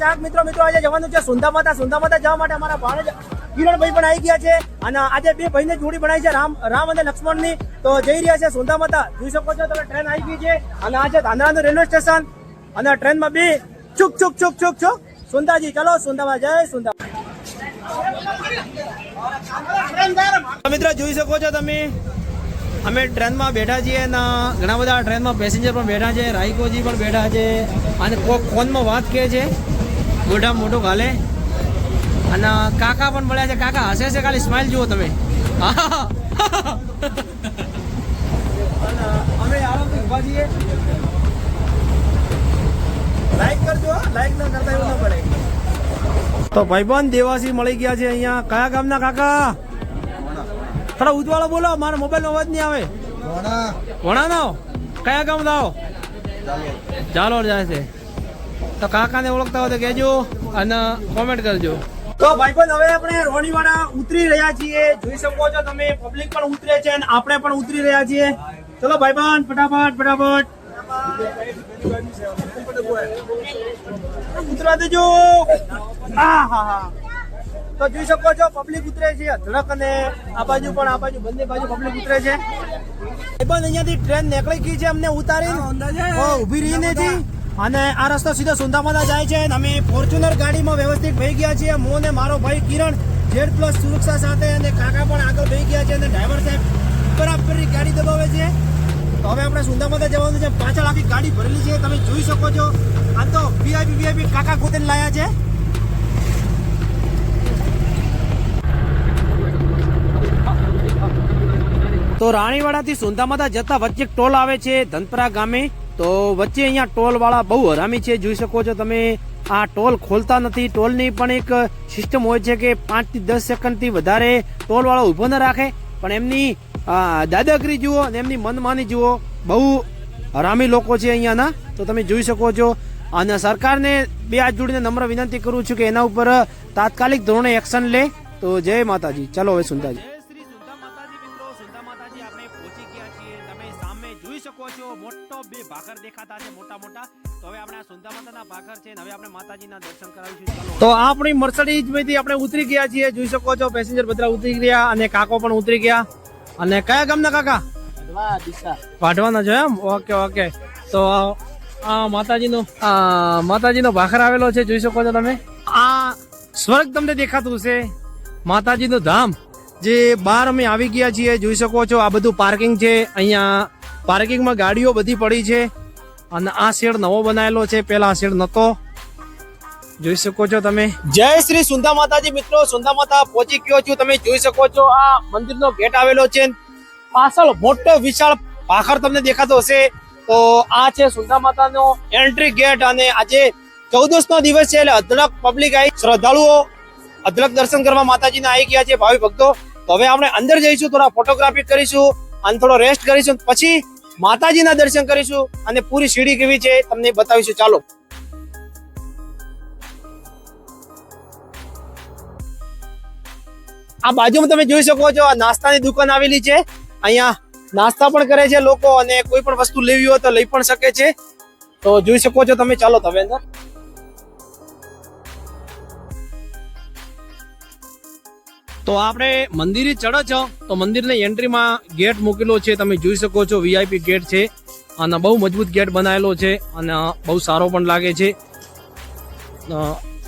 ચાહક મિત્રો મિત્રો, આજે જવાનું છે સુંદા માતા. સુંદા માતા જવા માટે અમારા ભાણેજ કિરણભાઈ પણ આવી ગયા છે. અને આજે બે ભાઈને જોડી બનાવી છે, રામ રામ અને લક્ષ્મણની તો જઈ રહ્યા છે સુંદા માતા. જોઈ શકો છો, તમે ટ્રેન આવી ગઈ છે. અને આજે ધાંધરાનું રેલવે સ્ટેશન. અને ટ્રેનમાં બે ચુક ચુક ચુક ચુક ચુક સુંદાજી ચલો સુંદામાં જય સુંદા મિત્રો, જોઈ શકો છો તમે. અમે ટ્રેનમાં બેઠા છીએ અને ઘણા બધા ટ્રેનમાં પેસેન્જર પણ બેઠા છે, રાયકોજી પણ બેઠા છે. અને કોક ફોનમાં વાત કહે છે. મોઢા મોટું ગાલે. અને કાકા પણ મળ્યા છે. કાકા હસે છે ખાલી સ્માઇલ જુઓ તમે. અમે આરામથી ઊભા છીએ. લાઈક કરજો લાઈક ના કરતા એવું ના પડે. તો ભાઈબંધ દેવાસી મળી ગયા છે અહીંયા. કયા ગામના કાકા? થોડા ઉજવાળો બોલો. મારા મોબાઈલ નો અવાજ નહીં આવે. વણા. નો કયા ગામ લાવો ચાલો જાય છે. તો કાકાને ઓળખતા હોય તો કહેજો અને કોમેન્ટ કરજો. તો ભાઈ પણ હવે આપણે રોણીવાડા ઉતરી રહ્યા છીએ. જોઈ શકો છો તમે પબ્લિક પણ ઉતરે છે અને આપણે પણ ઉતરી રહ્યા છીએ. ચલો ભાઈબંધ ફટાફટ ફટાફટ. ઉતરા દેજો. હા હા હા. તો જોઈ શકો છો પબ્લિક ઉતરે છે ધડક અને આ બાજુ પણ આ બાજુ બંને બાજુ પબ્લિક ઉતરે છે. પણ અહીંયાથી ટ્રેન નીકળી ગઈ છે અમને ઉતારી ઊભી રહીને જી. અને આ રસ્તો સીધો સુંદામાદા જાય છે અને અમે ફોર્ચ્યુનર ગાડીમાં વ્યવસ્થિત ભઈ ગયા છીએ. હું અને મારો ભાઈ કિરણ ઝેડ પ્લસ સુરક્ષા સાથે અને કાકા પણ આગળ ભઈ ગયા છે અને ડ્રાઈવર સાહેબ બરાબરની ગાડી દબાવે છે. તો હવે આપણે સુંદામાદા જવાનું છે. પાછળ આખી ગાડી ભરેલી છે. તમે જોઈ શકો છો. આ તો વીઆઈપી વીઆઈપી કાકા ગોતેને લાયા છે. તો રાણીવાડાથી સુંધામાતા જતા વચ્ચે ટોલ આવે છે ધનપરા ગામે. તો વચ્ચે અહીંયા ટોલ વાળા બહુ હરામી છે. જોઈ શકો છો તમે, આ ટોલ ખોલતા નથી. ટોલની પણ એક સિસ્ટમ હોય છે કે પાંચથી દસ સેકન્ડથી વધારે ટોલ વાળો ઊભો ન રાખે. પણ એમની દાદાગીરી જુઓ અને એમની મનમાની જુઓ, બહુ હરામી લોકો છે અહીંયાના. તો તમે જોઈ શકો છો, અને સરકારને બે હાથ જોડીને નમ્ર વિનંતી કરું છું કે એના ઉપર તાત્કાલિક ધોરણે એક્શન લે. તો જય માતાજી. ચાલો હવે સુંદાજી ભાખર દેખાતા છે મોટા મોટા. તો હવે આપણે આ સુંદર માતાના ભાખર છે હવે આપણે માતાજીના દર્શન કરાવીશું. તો આપણી મર્સડીઝમાંથી આપણે ઉતરી ગયા છીએ. જોઈ શકો છો પેસેન્જર બધા ઉતરી ગયા અને કાકો પણ ઉતરી ગયા. અને કયા ગામના કાકા? વાઢવાના છો એમ? Okay okay. તો આ માતાજીનો માતાજીનો ભાખર આવેલો છે. જોઈ શકો છો તમે? આ સ્વર્ગ તમને દેખાતું છે માતાજીનું ધામ. જે બહાર અમે આવી ગયા છીએ. જોઈ શકો છો, આ બધું પાર્કિંગ છે. અહીંયા પાર્કિંગમાં ગાડીઓ બધી પડી છે અને આ શેડ નવો બનાવેલો છે પેલા શેડ નતો. જોઈ શકો છો તમે. જય શ્રી સુંદા માતાજી મિત્રો સુંદા માતા પહોંચી ગયો છું. તમે જોઈ શકો છો, આ મંદિરનો ગેટ આવેલો છે. પાછળ મોટો વિશાળ પાખર તમને દેખાતો હશે. તો આ છે સુંદા માતાનો એન્ટ્રી ગેટ અને આજે ચૌદસ નો દિવસ છે એટલે અઢળક પબ્લિક આવી શ્રદ્ધાળુઓ અઢળક દર્શન કરવા માતાજીને આવી ગયા છે ભાવિ ભક્તો. તો હવે આપણે અંદર જઈશું, થોડા ફોટોગ્રાફી કરીશું અને થોડો રેસ્ટ કરીશું. પછી માતાજીના દર્શન કરીશું અને પૂરી સીડી કેવી છે તમને બતાવીશું. ચાલો. આ બાજુમાં તમે જોઈ શકો છો, આ નાસ્તાની દુકાન આવેલી છે. અહીંયા નાસ્તા પણ કરે છે લોકો અને કોઈ પણ વસ્તુ લેવી હોય તો લઈ પણ શકે છે. તો જોઈ શકો છો તમે. ચાલો તમે અંદર. તો આપણે મંદિરે ચડો છો. તો મંદિરની એન્ટ્રીમાં ગેટ મૂકેલો છે. તમે જોઈ શકો છો વીઆઈપી ગેટ છે. અને બહુ મજબૂત ગેટ બનાવેલો છે અને બહુ સારો પણ લાગે છે.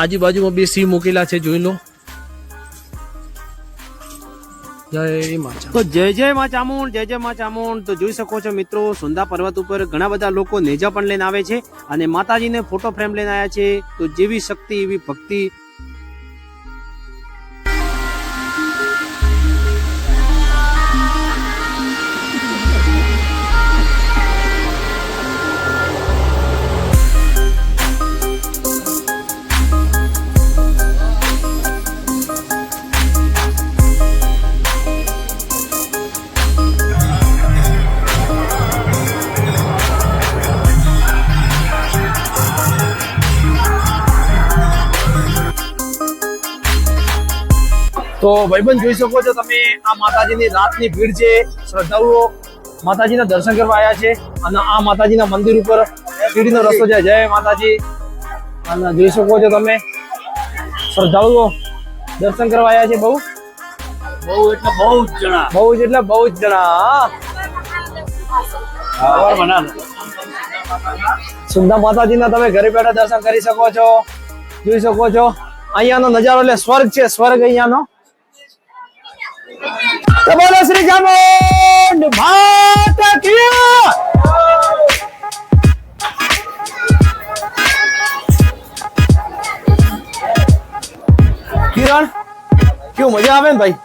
આજુબાજુમાં બે સિંહ મૂકેલા છે. જોઈ લો. જય માં તો જય જય માં ચામુંડ, જય જય મા ચામુંડ. તો જોઈ શકો છો મિત્રો સુંદા પર્વત ઉપર ઘણા બધા લોકો નેજા પણ લઈને આવે છે અને માતાજીને ફોટો ફ્રેમ લઈને આવ્યા છે. તો જેવી શક્તિ, એવી ભક્તિ તો ભાઈબંધ જોઈ શકો છો તમે આ માતાજીની રાતની ભીડ છે શ્રદ્ધાળુઓ માતાજીના દર્શન કરવા આવ્યા છે અને આ માતાજીના મંદિર ઉપર સીડીનો રસ્તો છે. જય માતાજી. અને જોઈ શકો છો તમે શ્રદ્ધાળુઓ દર્શન કરવા આવ્યા છે બહુ. બહુ એટલે બહુ જ જણા. બહુ જ એટલે બહુ જ જણા સુંદર માતાજીના તમે ઘરે બેઠા દર્શન કરી શકો છો જોઈ શકો છો. અહીંયાનો નજારો એટલે સ્વર્ગ છે સ્વર્ગ અહીંયાનો. તો બોલો શ્રી ચામુંડ માતા કી કિરણ કેવું મજા આવે ને ભાઈ?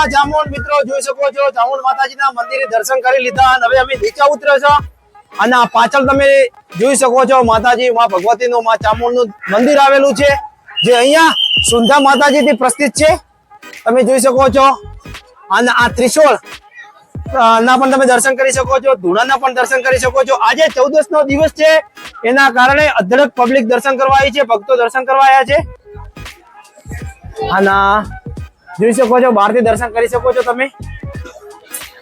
માં જામોલ મિત્રો જોઈ શકો છો. ચામુંડ માતાજીના મંદિરે દર્શન કરી લીધા અને હવે અમે નીચે ઉતર્યો છો. અને આ પાછળ તમે જોઈ શકો છો માતાજી, માં ભગવતીનું, માં ચામુંડનું મંદિર આવેલું છે. જે અહીંયા સુંધા માતાજીથી પ્રસ્થિત છે. તમે જોઈ શકો છો. અને આ ત્રિશોળ ના પણ તમે દર્શન કરી શકો છો. ધૂળાના પણ દર્શન કરી શકો છો. આજે ચૌદસ નો દિવસ છે. એના કારણે અઢળક પબ્લિક દર્શન કરવા આવી છે. ભક્તો દર્શન કરવા આવ્યા છે. અને જોઈ શકો છો બહારથી દર્શન કરી શકો છો તમે.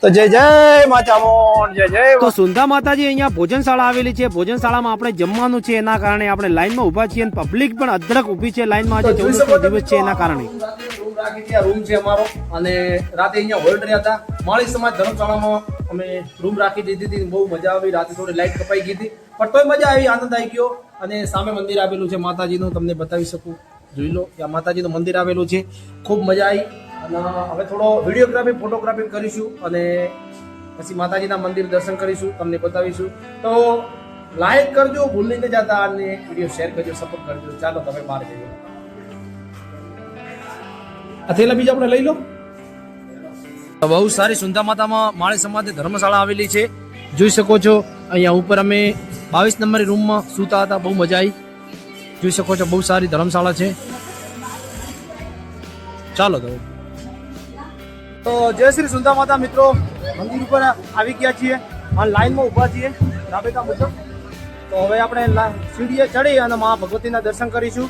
તો જય જય મા ચામુંડ જય જય તો સુંધા માતાજી અહીંયા ભોજનશાળા આવેલી છે. ભોજનશાળામાં આપણે જમવાનું છે એના કારણે આપણે લાઈનમાં ઊભા છીએ અને પબ્લિક પણ અધડક ઊભી છે લાઈનમાં. આજે ચૌદસ દિવસ છે એના કારણે. રૂમ રૂમ છે અમારો. અને રાતે અહીંયા હોલ્ડ રહ્યા હતા. માળી સમાજ ધર્મશાળામાં અમે રૂમ રાખી દીધી હતી. બહુ મજા આવી. રાતે થોડી લાઈટ કપાઈ ગઈ હતી. પણ તોય મજા આવી આનંદ આવી ગયો. અને સામે મંદિર આવેલું છે માતાજીનું. તમને બતાવી શકું. જોઈ લો ત્યાં માતાજીનું મંદિર આવેલું છે. ખૂબ મજા આવી અને હવે થોડો વિડીયોગ્રાફી, ફોટોગ્રાફી કરીશું અને પછી માતાજીના મંદિર દર્શન કરીશું, તમને બતાવીશું. તો લાઈક કરજો, ભૂલી નહીં જતા અને વીડિયો શેર કરજો સપોર્ટ કરજો. ચાલો, તમે બહાર જઈએ. આ થેલા બીજા આપણે લઈ લો. બહુ સારી સુંદા માતામાં માળી સમાજની ધર્મશાળા આવેલી છે. જોઈ શકો છો, અહીંયા ઉપર અમે બાવીસ નંબરની રૂમમાં સૂતા હતા, બહુ મજા આવી. જોઈ શકો છો, બહુ સારી ધર્મશાળા છે. ચાલો તો. તો જય શ્રી સુંદર માતા મિત્રો, મંદિર ઉપર આવી ગયા છીએ. અને લાઈનમાં ઊભા છીએ, રાબેતા મુજબ. તો હવે આપણે સીડીએ ચડી અને મા ભગવતીના દર્શન કરીશું.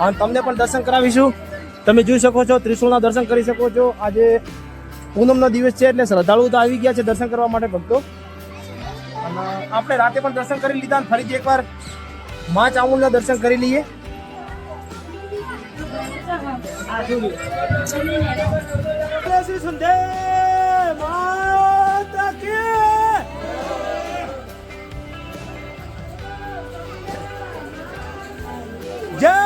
અને તમને પણ દર્શન કરાવીશું. તમે જોઈ શકો છો, ત્રિશુળના દર્શન કરી શકો છો. આજે પૂનમનો દિવસ છે એટલે શ્રદ્ધાળુઓ તો આવી ગયા છે દર્શન કરવા માટે ભક્તો. અને આપણે રાતે પણ દર્શન કરી લીધા ફરીથી એકવાર મા ચામુંડના દર્શન કરી લઈએ જય શ્રી સુંદર માતા કી જય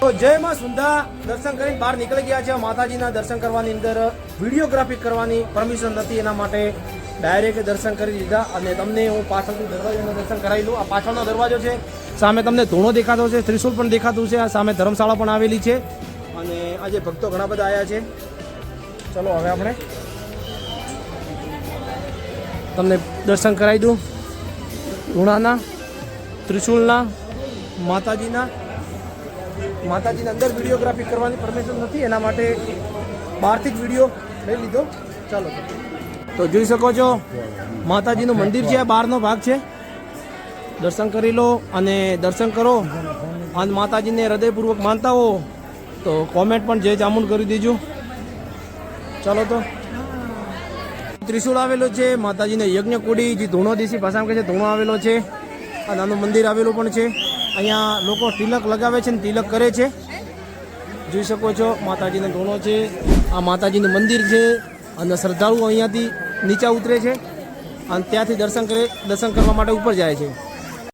તો જય માં સુંદા દર્શન કરીને બહાર નીકળી ગયા છે. માતાજીના દર્શન કરવાની અંદર વિડીયોગ્રાફી કરવાની પરમિશન નથી એના માટે. ડાયરેક્ટ દર્શન કરી દીધા અને તમને હું પાછળથી દરવાજાનું દર્શન કરાવી લઉં આ પાછળનો દરવાજો છે. સામે તમને ધૂણો દેખાતો છે. ત્રિશુલ પણ દેખાતું છે. આ સામે ધર્મશાળા પણ આવેલી છે. અને આજે ભક્તો ઘણા બધા આવ્યા છે. ચલો હવે આપણે તમને દર્શન કરાવી દઉં. ધૂણાના ત્રિશુલના માતાજીના માતાજીની અંદર વિડીયોગ્રાફી કરવાની પરમિશન નથી, એના માટે બહારથી જ વીડિયો લઈ લીધો. ચાલો. તો જોઈ શકો છો, માતાજીનું મંદિર છે, આ બહારનો ભાગ છે. દર્શન કરી લો અને દર્શન કરો. અને માતાજીને હૃદયપૂર્વક માનતા હો. તો કોમેન્ટ પણ જે જામુન કરી દેજો. ચાલો તો. ત્રિશુલ આવેલો છે, માતાજીને યજ્ઞ કુડી, જે ધૂણો દેશી ભાષામાં કહે છે, ધૂણો આવેલો છે. અને આનું મંદિર આવેલું પણ છે. અહીંયા લોકો તિલક લગાવે છે ને તિલક કરે છે. જોઈ શકો છો, માતાજીનો ધોણો છે. આ માતાજીનું મંદિર છે અને શ્રદ્ધાળુઓ અહીંયાથી નીચા ઉતરે છે અને ત્યાંથી દર્શન કરે, દર્શન કરવા માટે ઉપર જાય છે.